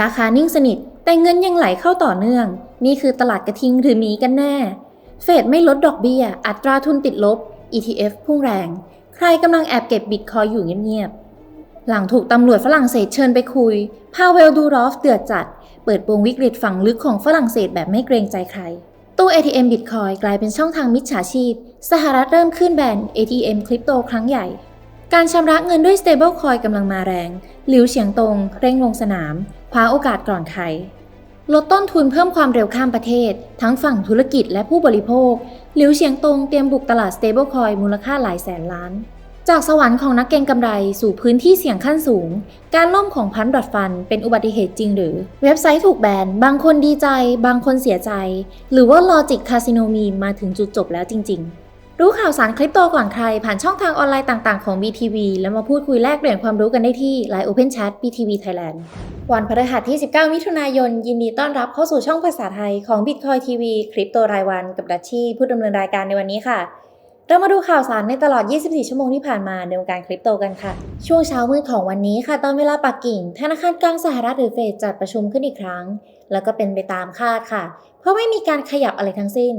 ราคานิ่งสนิท แต่เงินยังไหลเข้าต่อเนื่อง นี่คือตลาดกระทิงหรือหมีกันแน่ เฟดไม่ลดดอกเบี้ย อัตราทุนติดลบ ETF พุ่งแรง ใครกำลังแอบเก็บบิตคอยอยู่เงียบๆ หลังถูกตำรวจฝรั่งเศสเชิญไปคุย พาเวลดูรอฟเดือดจัด เปิดโปงวิกฤตฝั่งลึกของฝรั่งเศสแบบไม่เกรงใจใคร ตู้ ATM บิตคอยกลายเป็นช่องทางมิจฉาชีพ สหรัฐเริ่มขึ้นแบน ATM คริปโตครั้งใหญ่การชำระเงินด้วย stablecoin กำลังมาแรง หลิวเฉียงตง เร่งลงสนาม ว้าโอกาสก่อนใคร ลดต้นทุนเพิ่มความเร็วข้ามประเทศ ทั้งฝั่งธุรกิจและผู้บริโภค หลิวเฉียงตงเตรียมบุกตลาด stablecoin มูลค่าหลายแสนล้าน จากสวรรค์ของนักเก็งกำไรสู่พื้นที่เสี่ยงขั้นสูง การล่มของพันดอทฟันเป็นอุบัติเหตุจริงหรือ เว็บไซต์ถูกแบน บางคนดีใจ บางคนเสียใจ หรือว่าลอจิกคาสิโนมีมาถึงจุดจบแล้วจริง ๆ รู้ข่าวสารคริปโตก่อนใคร ผ่านช่องทางออนไลน์ต่างๆ ของ BTV แล้วมาพูดคุยแลกเปลี่ยนความรู้กันได้ที่ Line Open Chat BTV Thailand วันพฤหัสที่ 19 มิถุนายน ยินดีต้อนรับเข้าสู่ช่องภาษาไทยของ Bitcoin TV คริปโตรายวันกับดัชชี่ผู้ดำเนินรายการในวันนี้ค่ะ เรามาดูข่าวสารในตลอด 24 ชั่วโมงที่ผ่านมาในวงการคริปโตกันค่ะ ช่วงเช้ามืดของวันนี้ค่ะ ตอนเวลาปักกิ่ง ธนาคารกลางสหรัฐหรือเฟดจัดประชุมขึ้นอีกครั้ง แล้วก็เป็นไปตามคาดค่ะ เพราะไม่มีการขยับอะไรทั้งสิ้น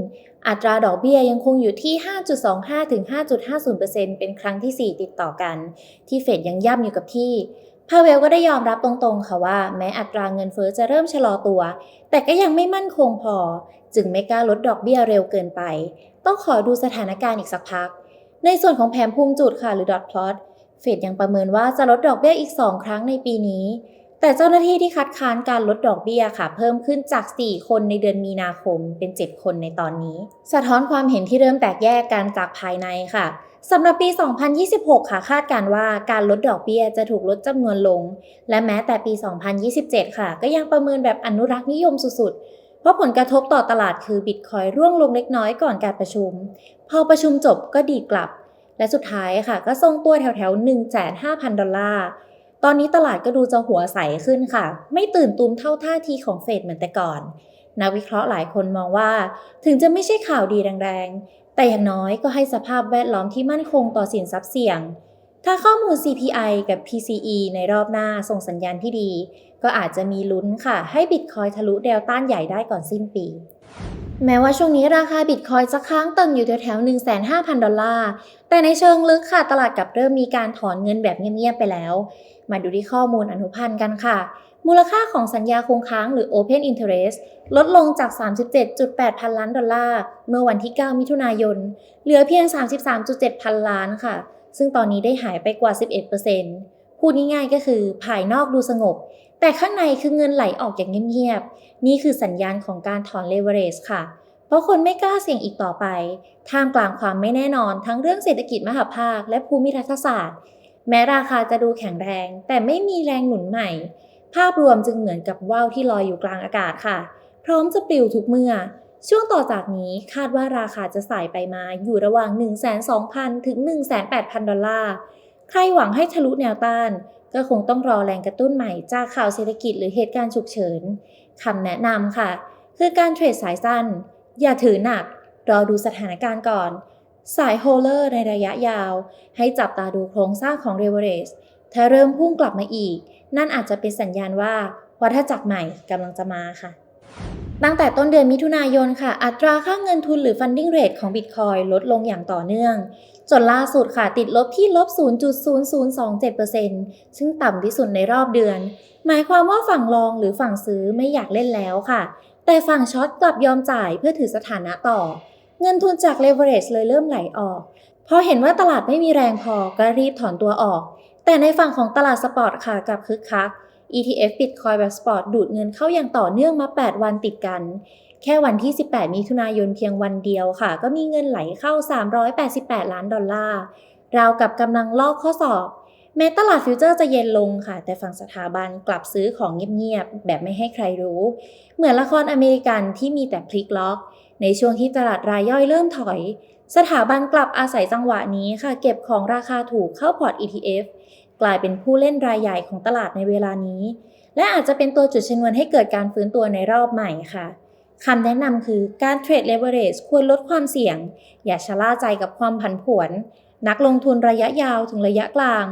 อัตราดอกเบี้ยยังคงอยู่ที่ 5.25 ถึง 5.50%เป็นครั้งที่ 4 ติดต่อกัน ที่เฟดยังย่ำอยู่กับที่ พาเวลก็ได้ยอมรับตรงๆ ค่ะว่าแม้อัตราเงินเฟ้อจะเริ่มชะลอตัว แต่ก็ยังไม่มั่นคงพอ จึงไม่กล้าลดดอกเบี้ยเร็วเกินไป ต้องขอดูสถานการณ์อีกสักพัก ในส่วนของแผนภูมิจุดค่ะหรือ dot plot เฟดยังประเมินว่าจะลดดอกเบี้ยอีก 2 ครั้งในปีนี้ แต่เจ้าหน้าที่ที่คัดค้านการลดดอกเบี้ยค่ะ เพิ่มขึ้นจาก 4 คนในเดือนมีนาคมเป็น 7 คนในตอนนี้ สะท้อนความเห็นที่เริ่มแตกแยกกันจากภายในค่ะสำหรับปี 2026 ค่ะ คาดการว่าการลดดอกเบี้ยจะถูกลดจำนวนลง และแม้แต่ปี 2027 ค่ะ ก็ยังประเมินแบบอนุรักษ์นิยมสุดๆ เพราะผลกระทบต่อตลาดคือบิตคอยร่วงลงเล็กน้อยก่อนการประชุม พอประชุมจบก็ดีกลับ และสุดท้ายค่ะ ก็ทรงตัวแถวๆ 1,500ดอลลาร์ ตอนนี้ตลาดก็ดูจะหัวใสขึ้นค่ะ ไม่ตื่นตูมเท่าท่าทีของเฟดเหมือนแต่ก่อน นักวิเคราะห์หลายคนมองว่า ถึงจะไม่ใช่ข่าวดีแรงๆ แต่อย่างน้อยก็ให้สภาพแวดล้อมที่มั่นคงต่อสินทรัพย์เสี่ยง ถ้าข้อมูล CPI กับ PCE ในรอบหน้าส่งสัญญาณที่ดี ก็อาจจะมีลุ้นค่ะ ให้บิตคอยทะลุแนวต้านใหญ่ได้ก่อนสิ้นปีแม้ว่าช่วงนี้ราคาบิตคอยจะค้างตึงอยู่แถวๆ1,500ดอลลาร์ แต่ในเชิงลึกค่ะ ตลาดกลับเริ่มมีการถอนเงินแบบเงียบๆไปแล้ว มาดูที่ข้อมูลอนุพันธ์กันค่ะ มูลค่าของสัญญาคงค้างหรือ Open Interest ลดลงจาก 37.8 พันล้านดอลลาร์ เมื่อวันที่ 9 มิถุนายน เหลือเพียง 33.7 พันล้านค่ะ ซึ่งตอนนี้ได้หายไปกว่า 11%พูดง่ายๆก็คือภายนอกดูสงบ แต่ข้างในคือเงินไหลออกอย่างเงียบๆ นี่คือสัญญาณของการถอน leverage ค่ะเพราะคนไม่กล้าเสี่ยงอีกต่อไป ท่ามกลางความไม่แน่นอนทั้งเรื่องเศรษฐกิจมหาภาคและภูมิรัฐศาสตร์ แม้ราคาจะดูแข็งแรง แต่ไม่มีแรงหนุนใหม่ ภาพรวมจึงเหมือนกับว่าวที่ลอยอยู่กลางอากาศค่ะ พร้อมจะปลิวทุกเมื่อ ช่วงต่อจากนี้คาดว่าราคาจะสายไปมาอยู่ระหว่าง 120,000ถึง 180,000 ดอลลาร์ ใครหวังให้ทะลุแนวต้าน ก็คงต้องรอแรงกระตุ้นใหม่จากข่าวเศรษฐกิจหรือเหตุการณ์ฉุกเฉินคำแนะนำค่ะ คือการเทรดสายสั้น อย่าถือหนัก รอดูสถานการณ์ก่อน สายโฮเลอร์ในระยะยาว ให้จับตาดูโครงสร้างของเรเวอเรจถ้าเริ่มพุ่งกลับมาอีก นั่นอาจจะเป็นสัญญาณว่าวัฏจักรใหม่กำลังจะมาค่ะ ตั้งแต่ต้นเดือนมิถุนายนค่ะ อัตราค่าเงินทุนหรือ funding rate ของ Bitcoin ลดลงอย่างต่อเนื่อง จนล่าสุดค่ะติดลบที่ลบ 0.0027%ซึ่งต่ำที่สุดในรอบเดือน หมายความว่าฝั่งลองหรือฝั่งซื้อไม่อยากเล่นแล้วค่ะ แต่ฝั่งช็อตกลับยอมจ่ายเพื่อถือสถานะต่อ เงินทุนจาก leverage เลยเริ่มไหลออกพอเห็นว่าตลาดไม่มีแรงพอก็รีบถอนตัวออก แต่ในฝั่งของตลาดสปอร์ตค่ะกลับคึกคัก ETF Bitcoin แบบสปอร์ตดูดเงินเข้าอย่างต่อเนื่องมา 8 วันติดกัน แค่วันที่ 18 มิถุนายนเพียงวันเดียวค่ะ ก็มีเงินไหลเข้า 388 ล้านดอลลาร์ราวกับกำลังลอกข้อสอบ แม้ตลาดฟิวเจอร์จะเย็นลงค่ะ แต่ฝั่งสถาบันกลับซื้อของเงียบๆ แบบไม่ให้ใครรู้ เหมือนละครอเมริกันที่มีแต่พลิกล็อก ในช่วงที่ตลาดรายย่อยเริ่มถอย สถาบันกลับอาศัยจังหวะนี้ค่ะ เก็บของราคาถูกเข้าพอร์ต ETF กลายเป็นผู้เล่นรายใหญ่ของตลาดในเวลานี้ และอาจจะเป็นตัวจุดชนวนให้เกิดการฟื้นตัวในรอบใหม่ค่ะคำแนะนำคือการเทรดเลเวอเรจควรลดความเสี่ยง อย่าชะล่าใจกับความผันผวน นักลงทุนระยะยาวถึงระยะกลาง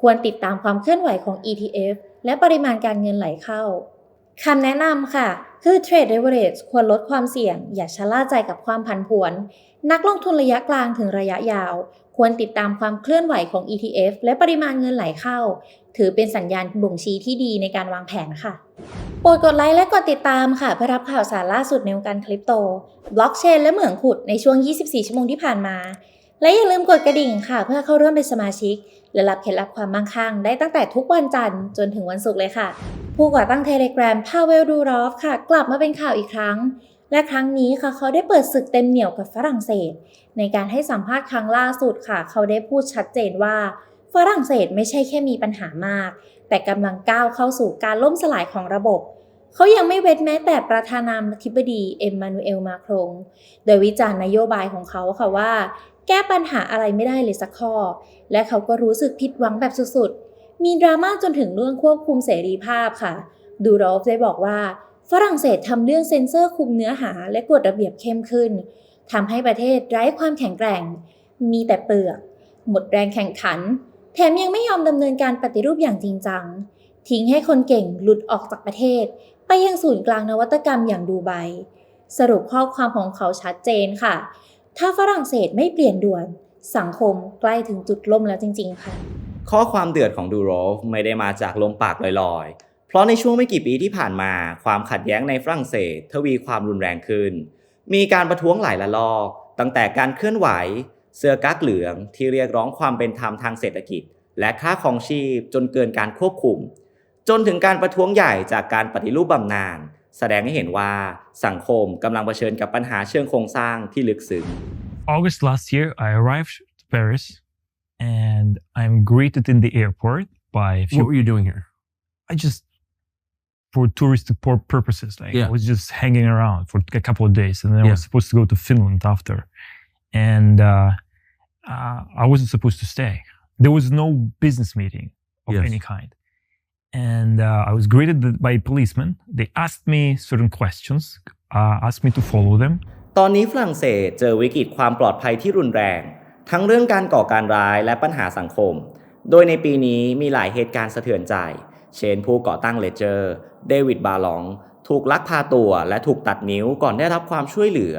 ควรติดตามความเคลื่อนไหวของ ETF และปริมาณการเงินไหลเข้าคำแนะนำค่ะ คือ Trade Leverage ควรลดความเสี่ยง อย่าชะล่าใจกับความผันผวน นักลงทุนระยะกลางถึงระยะยาว ควรติดตามความเคลื่อนไหวของ ETF และปริมาณเงินไหลเข้า ถือเป็นสัญญาณบ่งชี้ที่ดีในการวางแผนค่ะ โปรดกดไลค์และกดติดตามค่ะ เพื่อรับข่าวสารล่าสุดในวงการคริปโต บล็อกเชนและเหมืองขุดในช่วง 24 ชั่วโมงที่ผ่านมา และอย่าลืมกดกระดิ่งค่ะ เพื่อเข้าร่วมเป็นสมาชิก และรับเคล็ดลับความมั่งคั่งได้ตั้งแต่ทุกวันจันทร์จนถึงวันศุกร์เลยค่ะ ผู้ก่อตั้งเทเล gram พาเวลดูรอฟค่ะ กลับมาเป็นข่าวอีกครั้ง และครั้งนี้ค่ะเขาได้เปิดศึกเต็มเหนี่ยวกับฝรั่งเศส ในการให้สัมภาษณ์ครั้งล่าสุดค่ะ เขาได้พูดชัดเจนว่า ฝรั่งเศสไม่ใช่แค่มีปัญหามาก แต่กำลังก้าวเข้าสู่การล่มสลายของระบบเขายังไม่เว้นแม้แต่ประธานาธิบดีเอ็มมานูเอลมาครง โดยวิจารณ์นโยบายของเขาค่ะว่า แก้ปัญหาอะไรไม่ได้เลยสักข้อ และเขาก็รู้สึกผิดหวังแบบสุดๆ มีดราม่าจนถึงเรื่องควบคุมเสรีภาพค่ะ ดูรอฟได้บอกว่า ฝรั่งเศสทำเรื่องเซ็นเซอร์คุมเนื้อหาและกฎระเบียบเข้มขึ้นทำให้ประเทศไร้ความแข็งแกร่ง มีแต่เปลือก หมดแรงแข่งขัน แถมยังไม่ยอมดำเนินการปฏิรูปอย่างจริงจัง ทิ้งให้คนเก่งหลุดออกจากประเทศ ไปยังศูนย์กลางนวัตกรรมอย่างดูไบสรุปข้อความของเขาชัดเจนค่ะ ถ้าฝรั่งเศสไม่เปลี่ยนด่วน สังคมใกล้ถึงจุดล่มแล้วจริง ๆ ค่ะ ข้อความเดือดของดูโรฟไม่ได้มาจากลมปากลอยๆ เพราะในช่วงไม่กี่ปีที่ผ่านมา ความขัดแย้งในฝรั่งเศส ทวีความรุนแรงขึ้น มีการประท้วงหลายละลอก ตั้งแต่การเคลื่อนไหว เสื้อกั๊กเหลืองที่เรียกร้องความเป็นธรรมทางเศรษฐกิจ และค่าครองชีพจนเกินการควบคุม จนถึงการประท้วงใหญ่จากการปฏิรูปบำนาญแสดงให้เห็นว่าสังคมกำลังเผชิญกับปัญหาเชิงโครงสร้างที่ลึกซึ้ง August last year, I arrived to Paris and I'm greeted in the airport by a few. What were you doing here? I just, for touristic pur- purposes, like Yeah. I was just hanging around for a couple of days and then I Yeah. was supposed to go to Finland after. And uh, uh, I wasn't supposed to stay. There was no business meeting of Yes. any kind. And uh, I was greeted by policemen. They asked me certain questions, uh, asked me to follow them. ตอนนี้ฝรั่งเศสเจอวิกฤตความปลอดภัยที่รุนแรง ทั้งเรื่องการก่อการร้ายและปัญหาสังคม โดยในปีนี้มีหลายเหตุการณ์สะเทือนใจ เช่นผู้ก่อตั้งเลเจอร์ เดวิดบาลอง ถูกลักพาตัวและถูกตัดนิ้วก่อนได้รับความช่วยเหลือ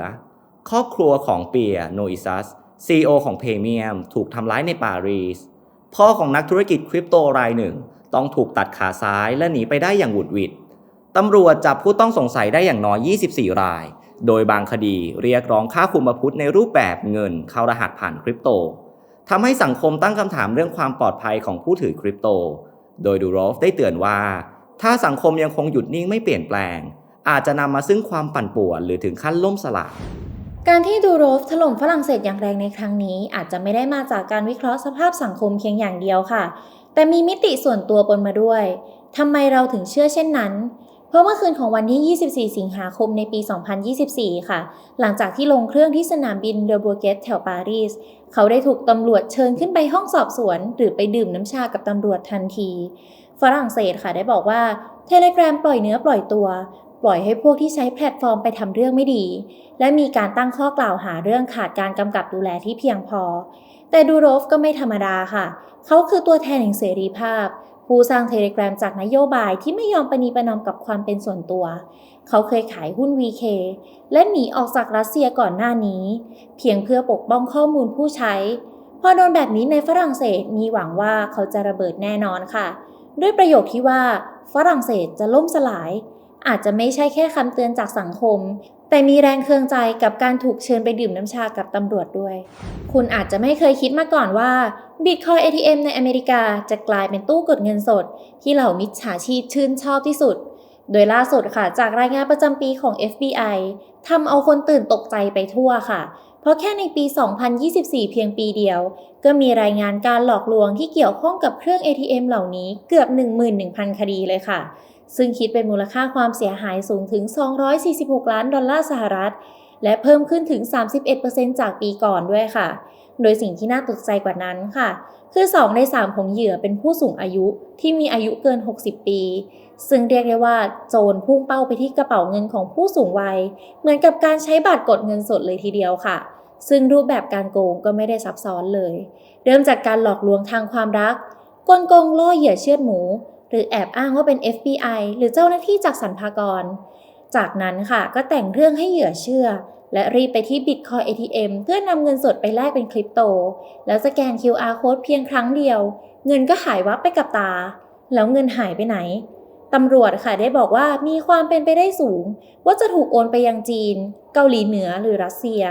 ครอบครัวของเปียโนอิซัสซีอของเพเมียม ถูกทำร้ายในปารีส พ่อของนักธุรกิจคริปโตรายหนึ่ง ต้องถูกตัดขาซ้ายและหนีไปได้อย่างหวุดหวิด ตำรวจจับผู้ต้องสงสัยได้อย่างน้อย 24 ราย โดยบางคดีเรียกร้องค่าคุมประพฤติในรูปแบบเงินเข้ารหัสผ่านคริปโตทำให้สังคมตั้งคำถามเรื่องความปลอดภัยของผู้ถือคริปโต โดยดูโรฟได้เตือนว่า ถ้าสังคมยังคงหยุดนิ่งไม่เปลี่ยนแปลง อาจจะนำมาซึ่งความปั่นป่วนหรือถึงขั้นล่มสลายการที่ดูโรฟถล่มฝรั่งเศสอย่างแรงในครั้งนี้ อาจจะไม่ได้มาจากการวิเคราะห์สภาพสังคมเพียงอย่างเดียวค่ะ แต่มีมิติส่วนตัวปนมาด้วยทำไมเราถึงเชื่อเช่นนั้น เพราะเมื่อคืนของวันที่ 24 สิงหาคมในปี 2024 ค่ะ หลังจากที่ลงเครื่องที่สนามบินเดอโบเกตแถวปารีส เขาได้ถูกตำรวจเชิญขึ้นไปห้องสอบสวน หรือไปดื่มน้ำชากับตำรวจทันที ฝรั่งเศสค่ะได้บอกว่าเทเล gram ปล่อยเนื้อปล่อยตัว ปล่อยให้พวกที่ใช้แพลตฟอร์มไปทำเรื่องไม่ดี และมีการตั้งข้อกล่าวหาเรื่องขาดการกำกับดูแลที่เพียงพอ แต่ดูโรฟก็ไม่ธรรมดาค่ะ เขาคือตัวแทนแห่งเสรีภาพ ผู้สร้างเทเล gram จากนโยบายที่ไม่ยอมประนีประนอมกับความเป็นส่วนตัว เขาเคยขายหุ้น VK และหนีออกจากรัสเซียก่อนหน้านี้ เพียงเพื่อปกป้องข้อมูลผู้ใช้ พอโดนแบบนี้ในฝรั่งเศสมีหวังว่าเขาจะระเบิดแน่นอนค่ะ ด้วยประโยคที่ว่าฝรั่งเศสจะล่มสลาย อาจจะไม่ใช่แค่คำเตือนจากสังคม แต่มีแรงเคืองใจกับการถูกเชิญไปดื่มน้ำชากับตำรวจด้วย คุณอาจจะไม่เคยคิดมาก่อนว่า Bitcoin ATM ในอเมริกาจะกลายเป็นตู้กดเงินสด ที่เหล่ามิจฉาชีพชื่นชอบที่สุด โดยล่าสุดค่ะจากรายงานประจำปีของ FBI ทำเอาคนตื่นตกใจไปทั่วค่ะ เพราะแค่ในปี 2024 เพียงปีเดียว ก็มีรายงานการหลอกลวงที่เกี่ยวข้องกับเครื่อง ATM เหล่านี้เกือบ 11,000 คดีเลยค่ะ ซึ่งคิดเป็นมูลค่าความเสียหายสูงถึง 246 ล้านดอลลาร์สหรัฐ และเพิ่มขึ้นถึง 31%จากปีก่อนด้วยค่ะ โดยสิ่งที่น่าตกใจกว่านั้นค่ะ คือ 2 ใน 3 ของเหยื่อเป็นผู้สูงอายุที่มีอายุเกิน 60 ปี ซึ่งเรียกได้ว่าโจรพุ่งเป้าไปที่กระเป๋าเงินของผู้สูงวัย เหมือนกับการใช้บัตรกดเงินสดเลยทีเดียวค่ะซึ่งรูปแบบการโกงก็ไม่ได้ซับซ้อนเลย เริ่มจากการหลอกลวงทางความรัก กลโกงล่อเหยื่อเชือดหมู หรือแอบอ้างว่าเป็น FBI หรือเจ้าหน้าที่จากสรรพากร จากนั้นค่ะก็แต่งเรื่องให้เหยื่อเชื่อ และรีบไปที่ Bitcoin ATM เพื่อนำเงินสดไปแลกเป็นคริปโต แล้วสแกน QR code เพียงครั้งเดียว เงินก็หายวับไปกับตา แล้วเงินหายไปไหนตำรวจค่ะได้บอกว่ามีความเป็นไปได้สูง ว่าจะถูกโอนไปยังจีน เกาหลีเหนือหรือรัสเซีย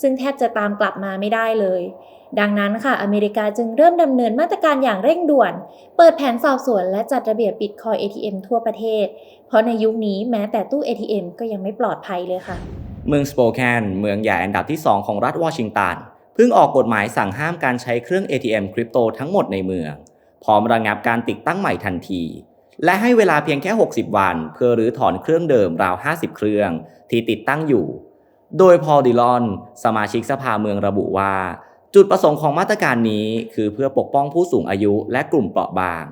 ซึ่งแทบจะตามกลับมาไม่ได้เลย ดังนั้นค่ะ อเมริกาจึงเริ่มดำเนินมาตรการอย่างเร่งด่วน เปิดแผนสอบสวนและจัดระเบียบ Bitcoin ATM ทั่วประเทศ เพราะในยุคนี้แม้แต่ตู้ ATM ก็ยังไม่ปลอดภัยเลยค่ะ เมืองสโปแคนเมืองใหญ่อันดับที่ 2 ของรัฐวอชิงตันเพิ่งออกกฎหมายสั่งห้ามการใช้เครื่อง ATM คริปโตทั้งหมดในเมือง พร้อมระงับการติดตั้งใหม่ทันที และให้เวลาเพียงแค่ 60 วัน เพื่อรื้อถอนเครื่องเดิมราว 50 เครื่องที่ติดตั้งอยู่ โดยพอลดิลอน สมาชิกสภาเมืองระบุว่า จุดประสงค์ของมาตรการนี้คือเพื่อปกป้องผู้สูงอายุและกลุ่มเปราะบาง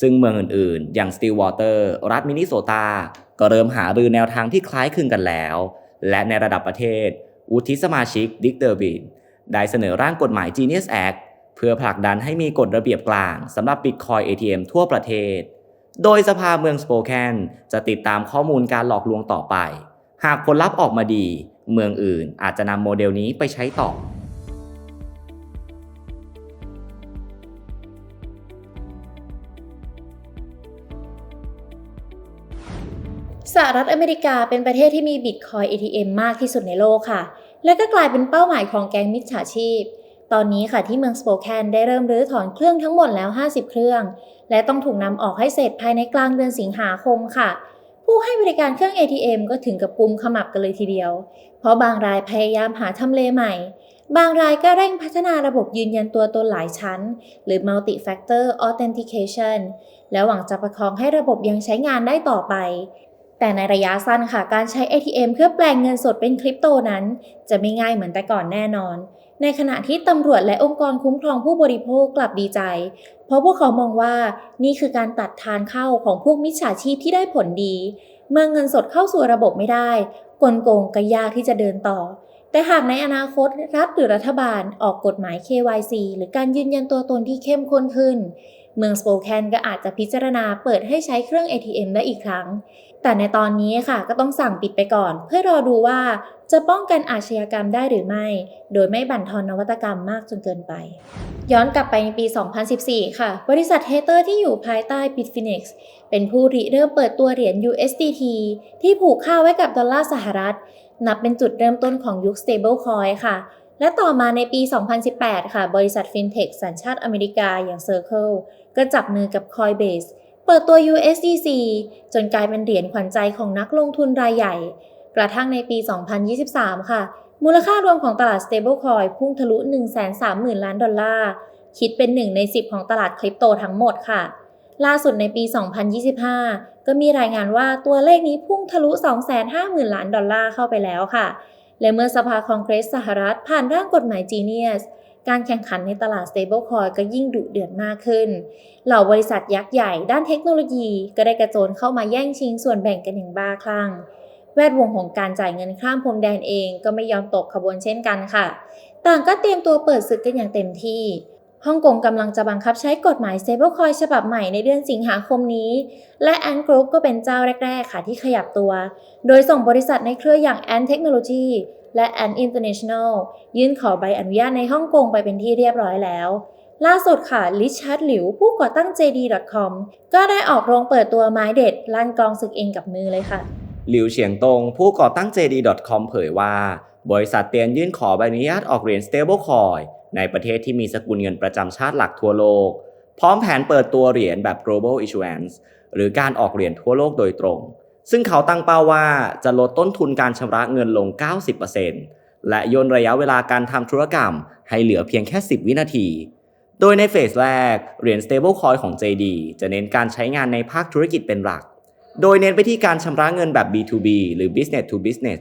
ซึ่งเมืองอื่นๆ อย่างสติลวอเตอร์รัฐมินนิโซตา ก็เริ่มหารือแนวทางที่คล้ายคลึงกันแล้ว และในระดับประเทศวุฒิสมาชิกดิกเตอร์บินได้เสนอร่างกฎหมาย Genius Act เพื่อผลักดันให้มีกฎระเบียบกลางสำหรับ Bitcoin ATM ทั่วประเทศ โดยสภาเมืองสโปแคนจะติดตามข้อมูลการหลอกลวงต่อไป หากผลลัพธ์ออกมาดี เมืองอื่นอาจจะนำโมเดลนี้ไปใช้ต่อ สหรัฐอเมริกาเป็นประเทศที่มี Bitcoin ATM มากที่สุดในโลกค่ะ และก็กลายเป็นเป้าหมายของแก๊งมิจฉาชีพ ตอนนี้ค่ะที่เมืองสโปแคนได้เริ่มรื้อถอนเครื่องทั้งหมดแล้ว 50 เครื่อง และต้องถูกนำออกให้เสร็จภายในกลางเดือนสิงหาคมค่ะ ผู้ให้บริการเครื่อง ATM ก็ถึงกับกุมขมับกันเลยทีเดียว เพราะบางรายพยายามหาทำเลใหม่ บางรายก็เร่งพัฒนาระบบยืนยันตัวตนหลายชั้น หรือ multi factor authentication แล้วหวังจะประคองให้ระบบยังใช้งานได้ต่อไป แต่ในระยะสั้นค่ะการใช้ ATM เพื่อแปลงเงินสดเป็นคริปโตนั้น จะไม่ง่ายเหมือนแต่ก่อนแน่นอน ในขณะที่ตำรวจและองค์กรคุ้มครองผู้บริโภคกลับดีใจ เพราะพวกเขามองว่านี่คือการตัดทานเข้าของพวกมิจฉาชีพที่ได้ผลดี เมื่อเงินสดเข้าสู่ระบบไม่ได้ กลโกงก็ยากที่จะเดินต่อ แต่หากในอนาคตรัฐหรือรัฐบาลออกกฎหมาย KYC หรือการยืนยันตัวตนที่เข้มข้นขึ้น เมืองสโปแคนก็อาจจะพิจารณาเปิดให้ใช้เครื่อง ATM ได้อีกครั้ง แต่ในตอนนี้ค่ะก็ต้องสั่งปิดไปก่อน เพื่อรอดูว่าจะป้องกันอาชญากรรมได้หรือไม่ โดยไม่บั่นทอนนวัตกรรมมากจนเกินไป ย้อนกลับไปในปี 2014 ค่ะ บริษัทเฮเตอร์ที่อยู่ภายใต้ Bitfinex เป็นผู้ริเริ่มเปิดตัวเหรียญ USDT ที่ผูกค่าไว้กับดอลลาร์สหรัฐ นับเป็นจุดเริ่มต้นของยุค stablecoin ค่ะ และต่อมาในปี 2018 ค่ะ บริษัท FinTech สัญชาติอเมริกาอย่าง Circle ก็จับมือกับ Coinbase เปิดตัว USDC จนกลายเป็นเหรียญขวัญใจของนักลงทุนรายใหญ่ กระทั่งในปี 2023 ค่ะ มูลค่ารวมของตลาด stablecoin พุ่งทะลุ 130,000 ล้านดอลลาร์ คิดเป็น1ใน 10 ของตลาดคริปโตทั้งหมดค่ะล่าสุดในปี 2025 ก็มีรายงานว่าตัวเลขนี้พุ่งทะลุ 250,000 ล้านดอลลาร์เข้าไปแล้วค่ะ และเมื่อสภาคองเกรสสหรัฐผ่านร่างกฎหมาย Genius การแข่งขันในตลาด stablecoin ก็ยิ่งดุเดือดมากขึ้น เหล่าบริษัทยักษ์ใหญ่ด้านเทคโนโลยีก็ได้กระโจนเข้ามาแย่งชิงส่วนแบ่งกันอย่างบ้าคลั่ง แวดวงของการจ่ายเงินข้ามพรมแดนเองก็ไม่ยอมตกขบวนเช่นกันค่ะ ต่างก็เตรียมตัวเปิดศึกกันอย่างเต็มที่ฮ่องกงกำลังจะบังคับใช้กฎหมาย stablecoin ฉบับใหม่ในเดือนสิงหาคมนี้ และ Ant Group ก็เป็นเจ้าแรก ๆ ค่ะที่ขยับตัว โดยส่งบริษัทในเครืออย่าง Ant Technology และ Ant International ยื่นขอใบอนุญาตในฮ่องกงไปเป็นที่เรียบร้อยแล้ว ล่าสุดค่ะ ลิชาร์ดหลิว ผู้ก่อตั้ง JD.com ก็ได้ออกโรงเปิดตัวไม้เด็ดลั่นกองศึกเองกับมือเลยค่ะ หลิวเฉียงตง ผู้ก่อตั้ง JD.com เผยว่า บริษัทเตรียมยื่นขอใบอนุญาตออกเหรียญ stablecoin ในประเทศที่มีสกุลเงินประจำชาติหลักทั่วโลก พร้อมแผนเปิดตัวเหรียญแบบ global issuance หรือการออกเหรียญทั่วโลกโดยตรง ซึ่งเขาตั้งเป้าว่าจะลดต้นทุนการชำระเงินลง 90%และย่นระยะเวลาการทำธุรกรรมให้เหลือเพียงแค่ 10 วินาที โดยในเฟสแรก เหรียญ stablecoin ของ JD จะเน้นการใช้งานในภาคธุรกิจเป็นหลัก โดยเน้นไปที่การชำระเงินแบบ B2B หรือ Business to Business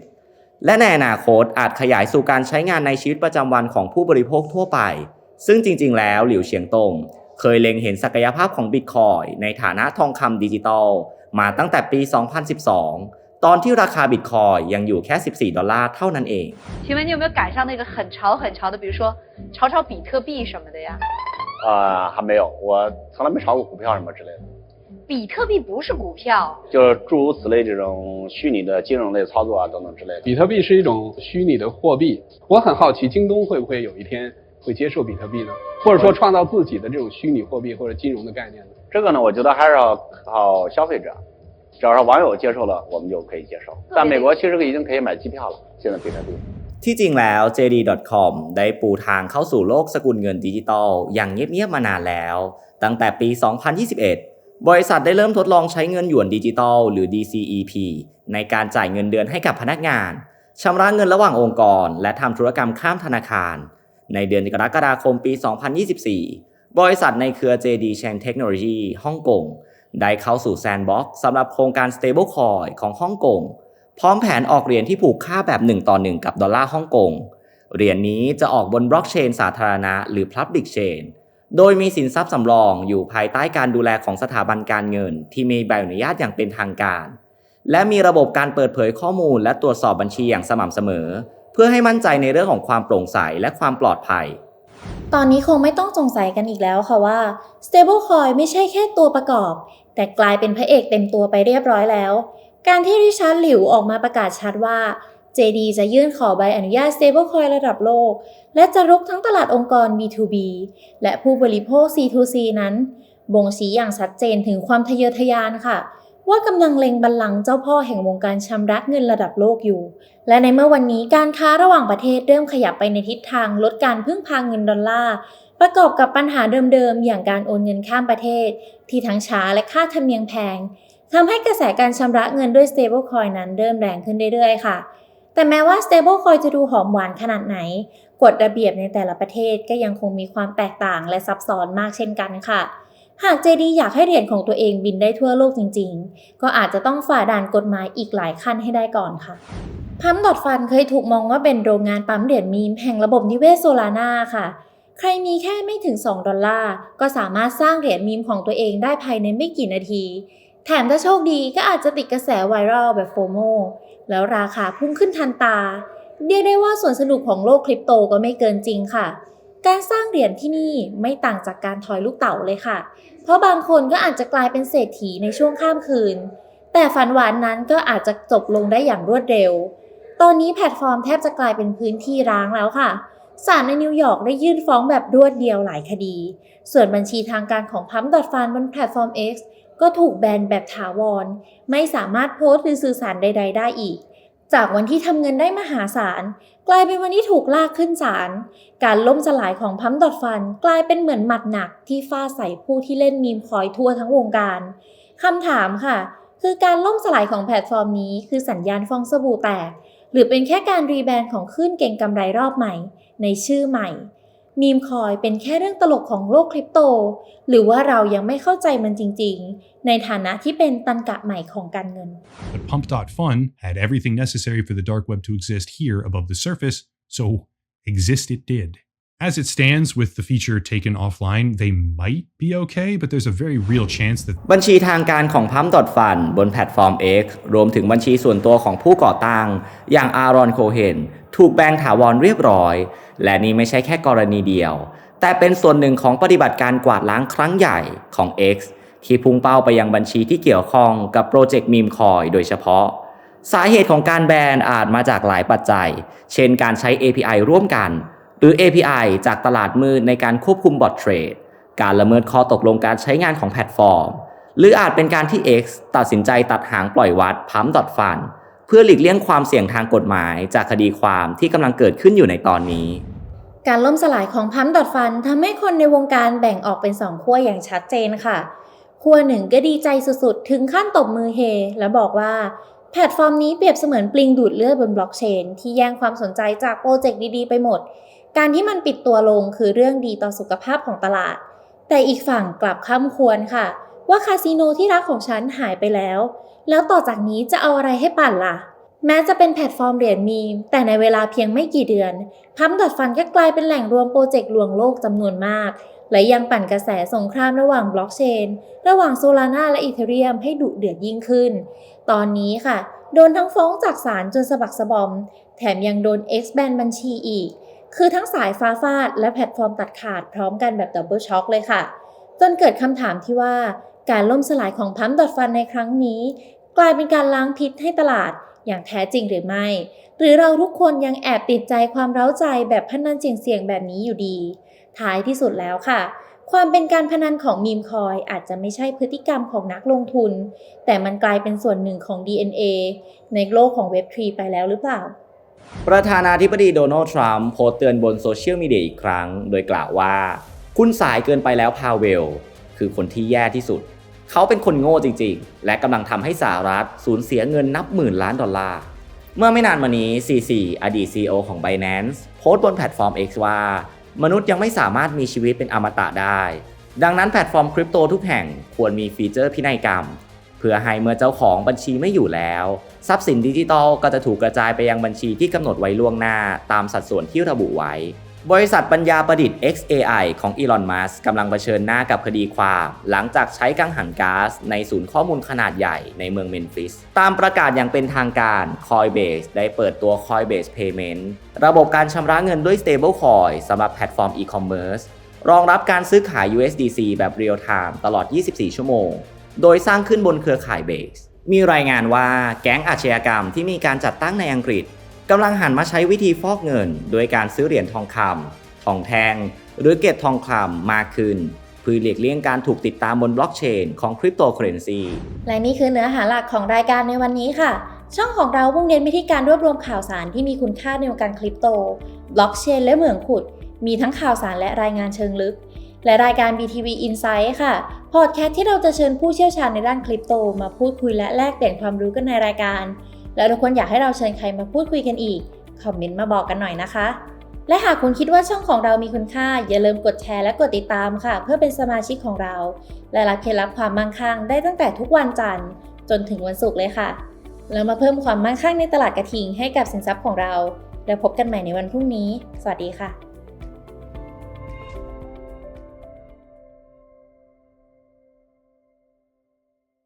และในอนาคตอาจขยายสู่การใช้งานในชีวิตประจำวันของผู้บริโภคทั่วไป ซึ่งจริง ๆ แล้วหลิวเฉียงตงเคยเล็งเห็นศักยภาพของ Bitcoin ในฐานะทองคำดิจิตอล มาตั้งแต่ปี 2012 ตอนที่ราคา Bitcoin ยังอยู่แค่ 14 ดอลลาร์เท่านั้นเอง 请问你有没有赶上那个很潮很潮的，比如说炒炒比特币什么的呀？呃，还没有，我从来没炒过股票什么之类的。 比特币不是股票，就是诸如此类这种虚拟的金融类操作啊等等之类的。比特币是一种虚拟的货币，我很好奇，京东会不会有一天会接受比特币呢？或者说创造自己的这种虚拟货币或者金融的概念呢？ 这个呢，我觉得还是要靠消费者，只要是网友接受了，我们就可以接受。但美国其实已经可以买机票了，现在比特币。 ที่จริงแล้ว JD.com ได้ปูทางเข้าสู่โลกสกุลเงินดิจิตอลอย่างเงียบๆมานานแล้ว ตั้งแต่ปี 2021 บริษัทได้เริ่มทดลองใช้เงินหยวนดิจิตอลหรือ DCEP ในการจ่ายเงินเดือนให้กับพนักงานชำระเงินระหว่างองค์กร และทำธุรกรรมข้ามธนาคาร ในเดือนกรกฎาคมปี 2024 บริษัทในเครือ JD Chain Technology ฮ่องกง ได้เข้าสู่แซนด์บ็อกซ์สำหรับโครงการ Stablecoin ของฮ่องกง พร้อมแผนออกเหรียญที่ผูกค่าแบบ 1 ต่อ 1 กับดอลลาร์ฮ่องกง เหรียญนี้จะออกบนบล็อกเชนสาธารณะหรือ Public Chain โดยมีสินทรัพย์สำรองอยู่ภายใต้การดูแลของสถาบันการเงิน ที่มีใบอนุญาตอย่างเป็นทางการ และมีระบบการเปิดเผยข้อมูล และตรวจสอบบัญชีอย่างสม่ำเสมอ เพื่อให้มั่นใจในเรื่องของความโปร่งใสและความปลอดภัย ตอนนี้คงไม่ต้องสงสัยกันอีกแล้วค่ะว่า stablecoin ไม่ใช่แค่ตัวประกอบ แต่กลายเป็นพระเอกเต็มตัวไปเรียบร้อยแล้ว การที่ริชาร์ดหลิวออกมาประกาศชัดว่า JD จะยื่นขอใบอนุญาต stablecoin ระดับโลก และจะรุกทั้งตลาดองค์กร B2B และผู้บริโภค C2C นั้น บ่งชี้อย่างชัดเจนถึงความทะเยอทะยานค่ะ ว่ากำลังเล็งบัลลังก์เจ้าพ่อแห่งวงการชำระเงินระดับโลกอยู่ และในเมื่อวันนี้การค้าระหว่างประเทศเริ่มขยับไปในทิศทางลดการพึ่งพาเงินดอลลาร์ ประกอบกับปัญหาเดิมๆ อย่างการโอนเงินข้ามประเทศ ที่ทั้งช้าและค่าธรรมเนียมแพงทำให้กระแสการชำระเงินด้วย stablecoin นั้นเริ่มแรงขึ้นเรื่อยๆ ค่ะ แต่แม้ว่า stablecoin จะดูหอมหวานขนาดไหน กฎระเบียบในแต่ละประเทศก็ยังคงมีความแตกต่างและซับซ้อนมากเช่นกันค่ะ หาก JD อยากให้เหรียญของตัวเองบินได้ทั่วโลกจริงๆ ก็อาจจะต้องฝ่าด่านกฎหมายอีกหลายขั้นให้ได้ก่อนค่ะพัมดอทฟันเคยถูกมองว่าเป็นโรงงานปั๊มเหรียญมีมแห่งระบบนิเวศโซลาร่าค่ะ ใครมีแค่ไม่ถึง 2 ดอลลาร์ก็สามารถสร้างเหรียญมีมของตัวเองได้ภายในไม่กี่นาที แถมถ้าโชคดีก็อาจจะติดกระแสไวรัลแบบโฟโมแล้วราคาพุ่งขึ้นทันตา เรียกได้ว่าส่วนสนุกของโลกคริปโตก็ไม่เกินจริงค่ะ การสร้างเหรียญที่นี่ไม่ต่างจากการทอยลูกเต๋าเลยค่ะ เพราะบางคนก็อาจจะกลายเป็นเศรษฐีในช่วงข้ามคืน แต่ฝันหวานนั้นก็อาจจะจบลงได้อย่างรวดเร็ว ตอนนี้แพลตฟอร์มแทบจะกลายเป็นพื้นที่ร้างแล้วค่ะ ศาลในนิวยอร์กได้ยื่นฟ้องแบบรวดเดียวหลายคดี ส่วนบัญชีทางการของพัมดอทฟันบนแพลตฟอร์ม X ก็ถูกแบนแบบถาวร ไม่สามารถโพสต์หรือสื่อสารใด ๆ ได้อีก จากวันที่ทำเงินได้มหาศาล กลายเป็นวันที่ถูกลากขึ้นศาล การล่มสลายของพัมดอทฟัน กลายเป็นเหมือนหมัดหนักที่ฟาใส่ผู้ที่เล่นมีมคอยทั่วทั้งวงการคำถามค่ะ คือการล่มสลายของแพลตฟอร์มนี้คือสัญญาณฟองสบู่แตก หรือเป็นแค่การรีแบรนด์ของขึ้นเก่งกำไรรอบใหม่ ในชื่อใหม่ มีมคอยเป็นแค่เรื่องตลกของโลกคริปโต หรือว่าเรายังไม่เข้าใจมันจริงๆ ในฐานะที่เป็นตันกะใหม่ของการเงิน But Pump.fun had everything necessary for the dark web to exist here above the surface, so exist it did. As it stands, with the feature taken offline, they might be okay, but there's a very real chance that บัญชีทางการของพัมดอทฟันบนแพลตฟอร์ม X รวมถึงบัญชีส่วนตัวของผู้ก่อตั้งอย่างอารอนโคเฮนถูกแบงถาวรเรียบร้อย และนี่ไม่ใช่แค่กรณีเดียว แต่เป็นส่วนหนึ่งของปฏิบัติการกวาดล้างครั้งใหญ่ของ X ที่พุ่งเป้าไปยังบัญชีที่เกี่ยวข้องกับโปรเจกต์มีมคอยโดยเฉพาะ สาเหตุของการแบนอาจมาจากหลายปัจจัย เช่นการใช้ API ร่วมกัน หรือ API จากตลาดมืดในการควบคุมบอทเทรด การละเมิดข้อตกลงการใช้งานของแพลตฟอร์ม หรืออาจเป็นการที่ X ตัดสินใจตัดหางปล่อยวัดพัมดอทฟัน เพื่อหลีกเลี่ยงความเสี่ยงทางกฎหมายจากคดีความที่กำลังเกิดขึ้นอยู่ในตอนนี้ การล่มสลายของพัมดอทฟันทำให้คนในวงการแบ่งออกเป็นสองขั้วอย่างชัดเจนค่ะขั้วหนึ่งก็ดีใจสุดๆ ถึงขั้นตบมือเฮ และบอกว่าแพลตฟอร์มนี้เปรียบเสมือนปลิงดูดเลือดบนบล็อกเชน ที่แย่งความสนใจจากโปรเจกต์ดีๆ ไปหมด การที่มันปิดตัวลงคือเรื่องดีต่อสุขภาพของตลาด แต่อีกฝั่งกลับข้ามควรค่ะ ว่าคาสิโนที่รักของฉันหายไปแล้ว แล้วต่อจากนี้จะเอาอะไรให้ปั่นล่ะ แม้จะเป็นแพลตฟอร์มเหรียญมีม แต่ในเวลาเพียงไม่กี่เดือนพัมดอทฟันก็กลายเป็นแหล่งรวมโปรเจกต์ลวงโลกจำนวนมาก และยังปั่นกระแสสงครามระหว่างบล็อกเชน ระหว่างโซลาร่าและอีเธเรียมให้ดุเดือดยิ่งขึ้น ตอนนี้ค่ะ โดนทั้งฟ้องจากศาลจนสะบักสะบอม แถมยังโดน X แบนบัญชีอีก คือทั้งสายฟ้าฟาดและแพลตฟอร์มตัดขาดพร้อมกันแบบดับเบิลช็อคเลยค่ะ จนเกิดคำถามที่ว่าการล่มสลายของพัมดอทฟันในครั้งนี้ กลายเป็นการล้างพิษให้ตลาดอย่างแท้จริงหรือไม่ หรือเราทุกคนยังแอบติดใจความเร้าใจแบบพนันเสี่ยงๆแบบนี้อยู่ดี ท้ายที่สุดแล้วค่ะ ความเป็นการพนันของมีมคอยอาจจะไม่ใช่พฤติกรรมของนักลงทุน แต่มันกลายเป็นส่วนหนึ่งของ DNA ในโลกของ Web3 ไปแล้วหรือเปล่า ประธานาธิบดีโดนัลด์ทรัมป์โพสต์เตือนบนโซเชียลมีเดียอีกครั้ง โดยกล่าวว่า คุณสายเกินไปแล้วพาเวล คือคนที่แย่ที่สุด เขาเป็นคนโง่จริงๆ และกำลังทำให้สหรัฐสูญเสียเงินนับหมื่นล้านดอลลาร์ เมื่อไม่นานมานี้ CC อดีต CEO ของ Binance โพสต์บนแพลตฟอร์ม X ว่า มนุษย์ยังไม่สามารถมีชีวิตเป็นอมตะได้ ดังนั้นแพลตฟอร์มคริปโตทุกแห่งควรมีฟีเจอร์พินัยกรรม เพื่อให้เมื่อเจ้าของบัญชีไม่อยู่แล้ว ทรัพย์สินดิจิทัลก็จะถูกกระจายไปยังบัญชีที่กำหนดไว้ล่วงหน้าตามสัดส่วนที่ระบุไว้ บริษัทปัญญาประดิษฐ์ XAI ของอีลอน มัสกำลังเผชิญหน้ากับคดีความ หลังจากใช้กังหันก๊าซในศูนย์ข้อมูลขนาดใหญ่ในเมืองเมนฟิส ตามประกาศอย่างเป็นทางการ Coinbase ได้เปิดตัว Coinbase Payment ระบบการชำระเงินด้วย stablecoin สำหรับแพลตฟอร์ม e-commerce รองรับการซื้อขาย USDC แบบเรียลไทม์ตลอด 24 ชั่วโมง โดยสร้างขึ้นบนเครือข่ายเบสมีรายงานว่าแก๊งอาชญากรรมที่มีการจัดตั้งในอังกฤษกำลังหันมาใช้วิธีฟอกเงิน โดยการซื้อเหรียญทองคำทองแท่งหรือเก็บทองคำมากขึ้นเพื่อหลีกเลี่ยงการถูกติดตามบนบล็อกเชนของคริปโตเคอเรนซีและนี่คือเนื้อหาหลักของรายการในวันนี้ค่ะ ช่องของเรามุ่งเน้นไปที่การรวบรวมข่าวสารที่มีคุณค่าในวงการคริปโตบล็อกเชนและเหมืองขุด มีทั้งข่าวสารและรายงานเชิงลึก และรายการ BTV Insight ค่ะ พอดแคสต์ที่เราจะเชิญผู้เชี่ยวชาญในด้านคริปโต มาพูดคุยและแลกเปลี่ยนความรู้กันในรายการ แล้วทุกคนอยากให้เราเชิญใครมาพูดคุยกันอีก คอมเมนต์มาบอกกันหน่อยนะคะ และหากคุณคิดว่าช่องของเรามีคุณค่า อย่าลืมกดแชร์และกดติดตามค่ะ เพื่อเป็นสมาชิกของเรา และรับเคล็ดลับความมั่งคั่งได้ตั้งแต่ทุกวันจันทร์จนถึงวันศุกร์เลยค่ะ แล้วมาเพิ่มความมั่งคั่งในตลาดกระทิงให้กับสินทรัพย์ของเรา แล้วพบกันใหม่ในวันพรุ่งนี้ สวัสดีค่ะ